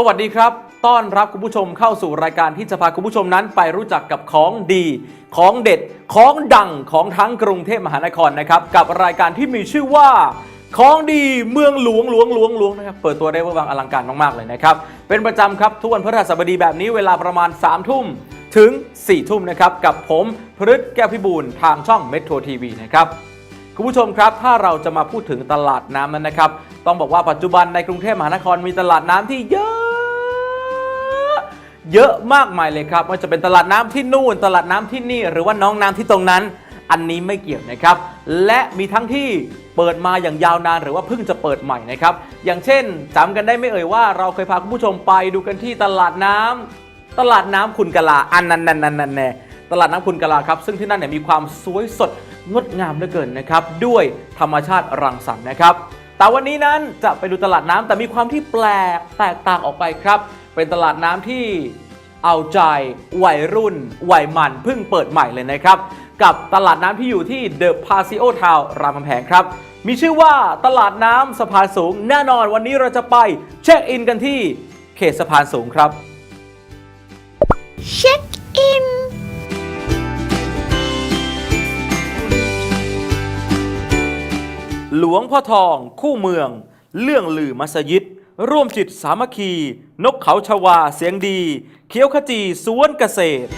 สวัสดีครับ ต้อนรับคุณผู้ชมเข้าสู่รายการที่จะพาคุณผู้ชมนั้นไปรู้จักกับของดี ของเด็ด ของดังของทั้งกรุงเทพมหานครนะครับ กับรายการที่มีชื่อว่า ของดีเมืองหลวงหลวงหลวงหลวงนะครับ เปิดตัวได้เวอร์วังอลังการมาก ๆ เลยนะครับ เป็นประจำครับทุกวันพฤหัสบดีแบบนี้เวลาประมาณ3ามทุ่มถึง4ี่ทุ่มนะครับ กับผมพฤษแก้วพิบูลทางช่องเมโทรทีวีนะครับคุณผู้ชมครับ ถ้าเราจะมาพูดถึงตลาดน้ำนั้นนะครับ ต้องบอกว่าปัจจุบันในกรุงเทพมหานครมีตลาดน้ำที่เยอะ เยอะมากมายเลยครับไม่ว่าจะเป็นตลาดน้ำที่นู่น ตลาดน้ำที่นี่ หรือว่าน้องน้ำที่ตรงนั้น อันนี้ไม่เกี่ยวนะครับ และมีทั้งที่เปิดมาอย่างยาวนานหรือว่าเพิ่งจะเปิดใหม่นะครับ อย่างเช่นจำกันได้ไม่เอ่ยว่าเราเคยพาคุณผู้ชมไปดูกันที่ตลาดน้ำตลาดน้ำคุณกะลาอันนั้นนันนันนันแน่ตลาดน้ำคุณกะลาครับซึ่งที่นั่นเนี่ยมีความสวยสดงดงามเหลือเกินนะครับด้วยธรรมชาติรังสรรค์นะครับแต่วันนี้นั้นจะไปดูตลาดน้ำแต่มีความที่แปลกแตกต่างออกไปครับ เป็นตลาดน้ำที่เอาใจวัยรุ่นวัยมันเพิ่งเปิดใหม่เลยนะครับ กับตลาดน้ำที่อยู่ที่เดอะพาซิโอทาวรามคำแหงครับ มีชื่อว่าตลาดน้ำสะพานสูง แน่นอนวันนี้เราจะไปเช็คอินกันที่เขตสะพานสูงครับเช็คอินหลวงพ่อทองคู่เมือง เรื่องลือมัสยิด ร่วมจิตสามัคคี นกเขาชวาเสียงดี เขียวขจีสวนเกษตร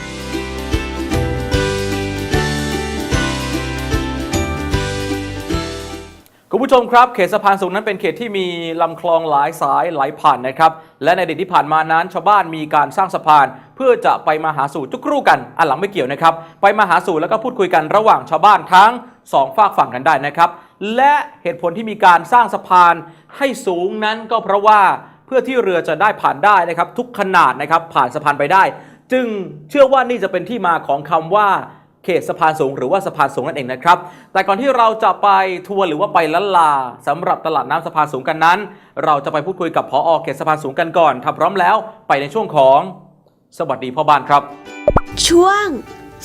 คุณผู้ชมครับ เขตสะพานสูงนั้นเป็นเขตที่มีลำคลองหลายสายไหลผ่านนะครับ และในอดีตที่ผ่านมานั้นชาวบ้านมีการสร้างสะพาน เพื่อจะไปมาหาสู่จุกรูกันอันหลังไม่เกี่ยวนะครับ ไปมาหาสู่แล้วก็พูดคุยกันระหว่างชาวบ้านทั้งสองฝากฝั่งกันได้นะครับ และเหตุผลที่มีการสร้างสะพานให้สูงนั้นก็เพราะว่าเพื่อที่เรือจะได้ผ่านได้นะครับ ทุกขนาดนะครับผ่านสะพานไปได้ จึงเชื่อว่านี่จะเป็นที่มาของคำว่าเขตสะพานสูงหรือว่าสะพานสูงนั่นเองนะครับ แต่ก่อนที่เราจะไปทัวร์หรือว่าไปละลาสำหรับตลาดน้ำสะพานสูงกันนั้น เราจะไปพูดคุยกับพออเขตสะพานสูงกันก่อนถ้าพร้อมแล้วไปในช่วงของ สวัสดีพ่อบ้านครับ ช่วง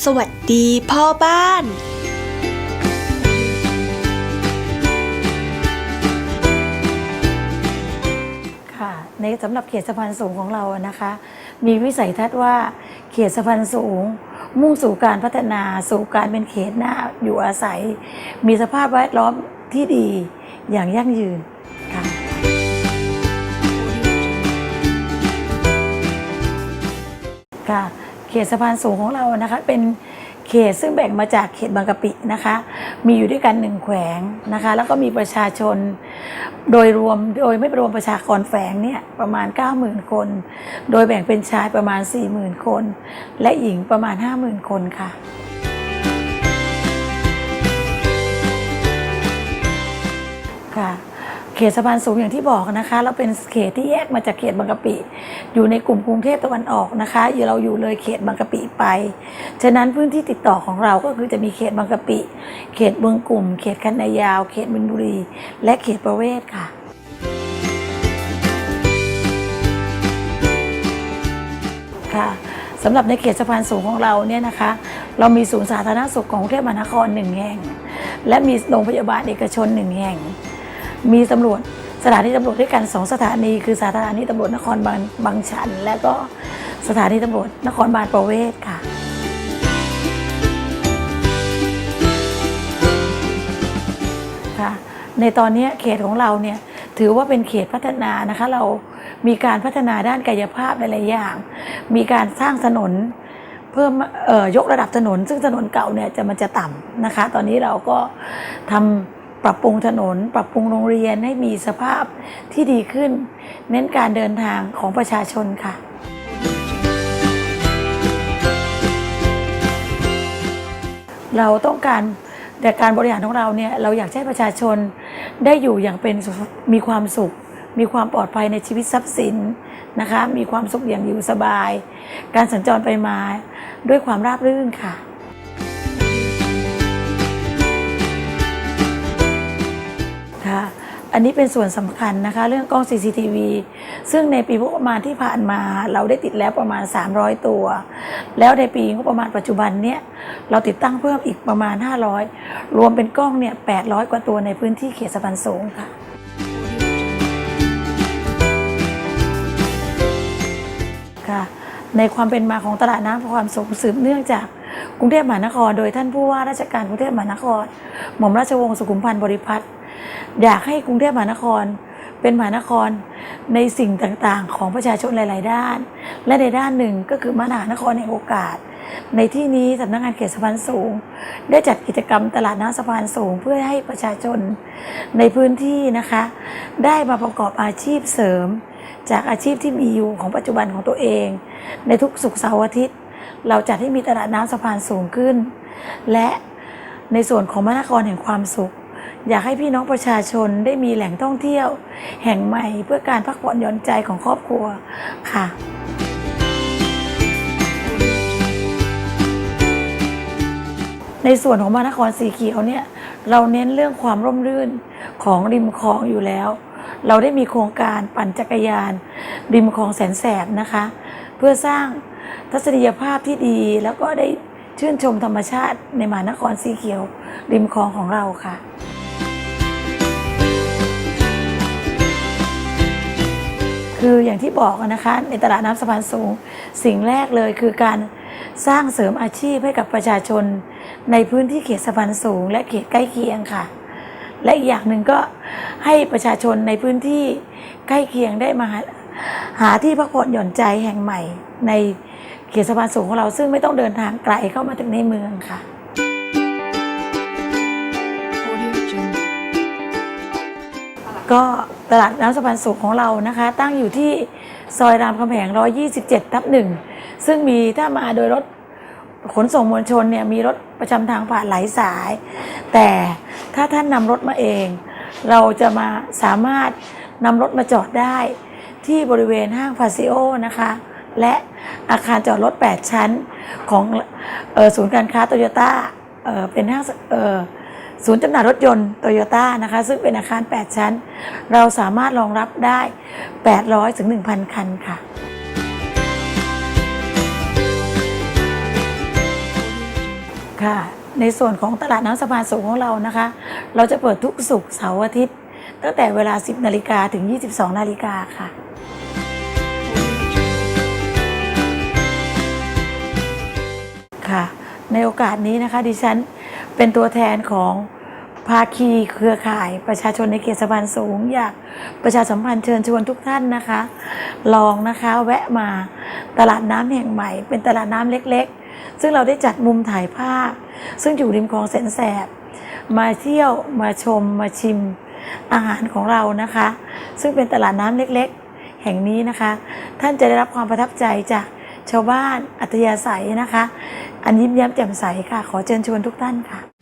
สวัสดีพ่อบ้าน ค่ะในสำหรับเขตสะพานสูงของเรานะคะ มีวิสัยทัศน์ว่าเขตสะพานสูง มุ่งสู่การพัฒนาสู่การเป็นเขตหน้าอยู่อาศัย มีสภาพแวดล้อมที่ดีอย่างยั่งยืนค่ะค่ะเขตสะพานสูงของเรานะคะเป็น เขตซึ่งแบ่งมาจากเขตบางกะปินะคะ มีอยู่ด้วยกันหนึ่งแขวงนะคะ แล้วก็มีประชาชนโดยรวมโดยไม่รวมประชากรแฝงเนี่ยประมาณ 90,000 คน โดยแบ่งเป็นชายประมาณ 40,000 คน และหญิงประมาณ 50,000 คนค่ะค่ะ เขตสะพานสูงอย่างที่บอกนะคะ เราเป็นเขตที่แยกมาจากเขตบางกะปิ อยู่ในกลุ่มกรุงเทพตะวันออกนะคะอยู่เราอยู่เลยเขตบางกะปิไป ฉะนั้นพื้นที่ติดต่อของเราก็คือจะมีเขตบางกะปิ เขตเมืองกลุ่ม เขตคันนายาว เขตมินบุรี และเขตประเวศค่ะค่ะสำหรับในเขตสะพานสูงของเราเนี่ยนะคะ เรามีศูนย์สาธารณสุขของกรุงเทพมหานครหนึ่งแห่ง และมีโรงพยาบาลเอกชนหนึ่งแห่ง มีตำรวจสถานีตำรวจด้วยกันสองสถานี คือสถานีตำรวจนครบาลบางชัน และก็สถานีตำรวจนครบาลประเวศค่ะ ค่ะ ในตอนนี้เขตของเราเนี่ยถือว่าเป็นเขตพัฒนานะคะเรามีการพัฒนาด้านกายภาพหลายๆอย่าง มีการสร้างถนนเพิ่มเอ่อยกระดับถนน ซึ่งถนนเก่าเนี่ยจะมันจะต่ำนะคะ ตอนนี้เราก็ทำ ปรับปรุงถนน ปรับปรุงโรงเรียนให้มีสภาพที่ดีขึ้น เน้นการเดินทางของประชาชนค่ะ เราต้องการแต่การบริหารของเราเนี่ยเราอยากให้ประชาชนได้อยู่อย่างเป็นมีความสุข มีความปลอดภัยในชีวิตทรัพย์สินนะคะ มีความสุขอย่างอยู่สบาย การสัญจรไปมาด้วยความราบรื่นค่ะ อันนี้เป็นส่วนสำคัญนะคะ เรื่องกล้อง CCTV ซึ่งในปีงบประมาณที่ผ่านมาเราได้ติดแล้วประมาณ 300 ตัว แล้วในปีงบประมาณปัจจุบันเนี่ยเราติดตั้งเพิ่มอีกประมาณ 500 รวมเป็นกล้องเนี่ย800 กว่าตัวในพื้นที่เขตสะพานสูงค่ะในความเป็นมาของตลาดน้ำความสูงสืบเนื่องจากกรุงเทพมหานคร โดยท่านผู้ว่าราชการกรุงเทพมหานคร หม่อมราชวงศ์สุขุมพันธ์บริพัตร อยากให้กรุงเทพมหานครเป็นมหานครในสิ่งต่างๆ ของประชาชนหลาย ๆ ด้าน และในด้านหนึ่งก็คือมหานครในโอกาส ในที่นี้สำนักงานเขตสะพานสูง ได้จัดกิจกรรมตลาดน้ำสะพานสูง เพื่อให้ประชาชนในพื้นที่นะคะ ได้มาประกอบอาชีพเสริม จากอาชีพที่มีอยู่ของปัจจุบันของตัวเอง ในทุกสุกร์เสาร์อาทิตย์ เราจัดให้มีตลาดน้ำสะพานสูงขึ้น และในส่วนของมหานครแห่งความสุข อยากให้พี่น้องประชาชนได้มีแหล่งท่องเที่ยว แห่งใหม่เพื่อการพักผ่อนหย่อนใจของครอบครัวค่ะในส่วนของมานครสีเขียวเนี่ยเราเน้นเรื่องความร่มรื่นของริมคลองอยู่แล้ว เราได้มีโครงการปั่นจักรยาน ริมคลองแสนแสบนะคะ เพื่อสร้างทัศนียภาพที่ดีแล้วก็ได้ชื่นชมธรรมชาติในมานครสีเขียว ริมคลองของเราค่ะ คืออย่างที่บอกนะคะ ในตลาดน้ำสะพานสูง สิ่งแรกเลยคือการสร้างเสริมอาชีพให้กับประชาชน ในพื้นที่เขตสะพานสูง และเขตใกล้เคียงค่ะ และอีกอย่างหนึ่งก็ให้ประชาชนในพื้นที่ใกล้เคียงได้มาหาหาที่พักผ่อนหย่อนใจแห่งใหม่ ในเขตสะพานสูงของเราซึ่งไม่ต้องเดินทางไกลเข้ามาถึงในเมืองค่ะก็ ตลาดน้ำสะพานสูงของเรานะคะ ตั้งอยู่ที่ซอยรามคำแหง 127 ทับหนึ่งซึ่งมีถ้ามาโดยรถขนส่งมวลชนเนี่ยมีรถประจำทางผ่านหลายสาย แต่ถ้าท่านนำรถมาเอง เราจะมาสามารถนำรถมาจอดได้ที่บริเวณห้างฟาซิโอนะคะ และอาคารจอดรถ 8 ชั้นของออศูนย์การค้าโตโยต้าเอ็นห้างเออ ศูนย์จำหน่ายรถยนต์โตโยต้านะคะ ซึ่งเป็นอาคาร 8 ชั้น เราสามารถรองรับได้ 800 ถึง 1,000 คันค่ะ ค่ะ ในส่วนของตลาดน้ำสะพานสูงของเรานะคะ เราจะเปิดทุกศุกเสาร์อาทิตย์ ตั้งแต่เวลา 10 นาฬิกาถึง 22 นาฬิกาค่ะค่ะในโอกาสนี้นะคะดิฉัน เป็นตัวแทนของภาคีเครือข่ายประชาชนในเขตสะพานสูง อยากประชาสัมพันธ์เชิญชวนทุกท่านนะคะ ลองนะคะแวะมาตลาดน้ำแห่งใหม่ เป็นตลาดน้ำเล็กๆ ซึ่งเราได้จัดมุมถ่ายภาพ ซึ่งอยู่ริมคลองแสนแสบ มาเที่ยวมาชมมาชิมอาหารของเรานะคะ ซึ่งเป็นตลาดน้ำเล็กๆ แห่งนี้นะคะ ท่านจะได้รับความประทับใจจากชาวบ้านอัธยาศัยนะคะ อันยิ้มแย้มแจ่มใสค่ะ ขอเชิญชวนทุกท่านค่ะ